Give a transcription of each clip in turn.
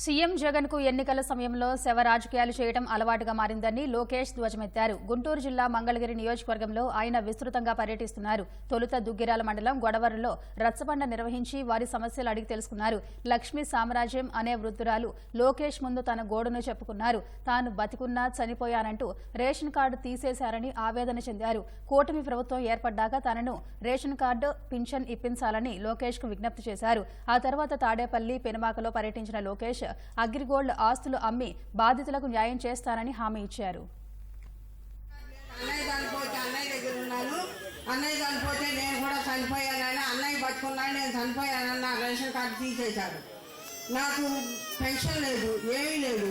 CM జగన్కు ఎన్నికల సమయంలో శవ రాజకీయాలు చేయడం అలవాటుగా మారిందని లోకేష్ ధ్వజమెత్తారు. గుంటూరు జిల్లా మంగళగిరి నియోజకవర్గంలో ఆయన విస్తృతంగా పర్యటిస్తున్నారు. తొలుత దుగ్గిరాల మండలం గొడవరలో రచ్చబండ నిర్వహించి వారి సమస్యలు అడిగి తెలుసుకున్నారు. లక్ష్మీ సామ్రాజ్యం అనే వృద్ధురాలు లోకేష్ ముందు తన గోడును చెప్పుకున్నారు. తాను బతికున్నా చనిపోయానంటూ రేషన్ కార్డు తీసేశారని ఆవేదన చెందారు. కూటమి ప్రభుత్వం ఏర్పడ్డాక తనను రేషన్ కార్డు పింఛన్ ఇప్పించాలని లోకేష్కు విజ్ఞప్తి చేశారు. ఆ తర్వాత తాడేపల్లి పెనుమాకలో పర్యటించిన లోకేష్ అగ్రిగోల్డ్ ఆస్తులు అమ్మి బాధితులకు న్యాయం చేస్తానని హామీ ఇచ్చారు. అన్నయ్య చనిపోతే నేను కూడా చనిపోయానని అన్నయ్య బతుకున్నాను నేను చనిపోయానని నా రేషన్ కార్డు తీసేశారు నాకు పెన్షన్ లేదు ఏమీ లేదు.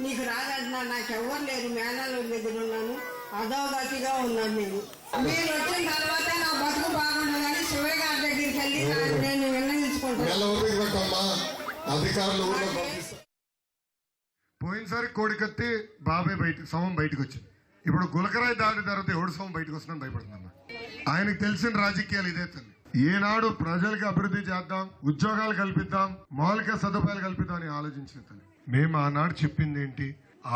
నీకు రాదంటున్నా నాకు ఎవరు లేరు మేనల్ దగ్గర ఉన్నాను. అధోగతిగా ఉన్నాను నేను. మీరు వచ్చిన తర్వాత నా బతుకు బాగుండదని శివయ్య గారు అధికారులు పోయినసారి కోడికత్తి బాబాయ్ బయట శవం బయటకు వచ్చింది. ఇప్పుడు గులకరాయి దాడి తర్వాత ఎవడు శవం బయటకు వస్తుందని భయపడుతున్నా ఆయనకు తెలిసిన రాజకీయాలు ఇదే తల్లి. ఏనాడు ప్రజలకు అభివృద్ధి చేద్దాం ఉద్యోగాలు కల్పిద్దాం మౌలిక సదుపాయాలు కల్పిద్దాం అని ఆలోచించిన తల్లి. మేము ఆనాడు చెప్పింది ఏంటి?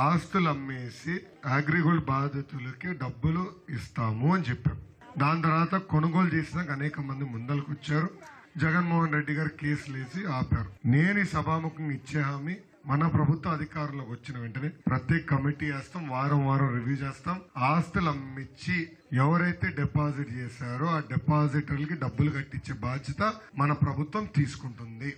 ఆస్తులు అమ్మేసి అగ్రిగోల్డ్ బాధితులకి డబ్బులు ఇస్తాము అని చెప్పాం. దాని తర్వాత కొనుగోలు చేసినాక అనేక మంది ముందరకు వచ్చారు జగన్మోహన్ రెడ్డి గారు కేసులు వేసి ఆపారు. నేను సభాముఖం సభాముఖంగా ఇచ్చే హామీ మన ప్రభుత్వ అధికారంలోకి వచ్చిన వెంటనే ప్రత్యేక కమిటీ వేస్తాం వారం వారం రివ్యూ చేస్తాం. ఆస్తులు అమ్మిచ్చి ఎవరైతే డిపాజిట్ చేశారో ఆ డిపాజిటర్లకి డబ్బులు కట్టించే బాధ్యత మన ప్రభుత్వం తీసుకుంటుంది.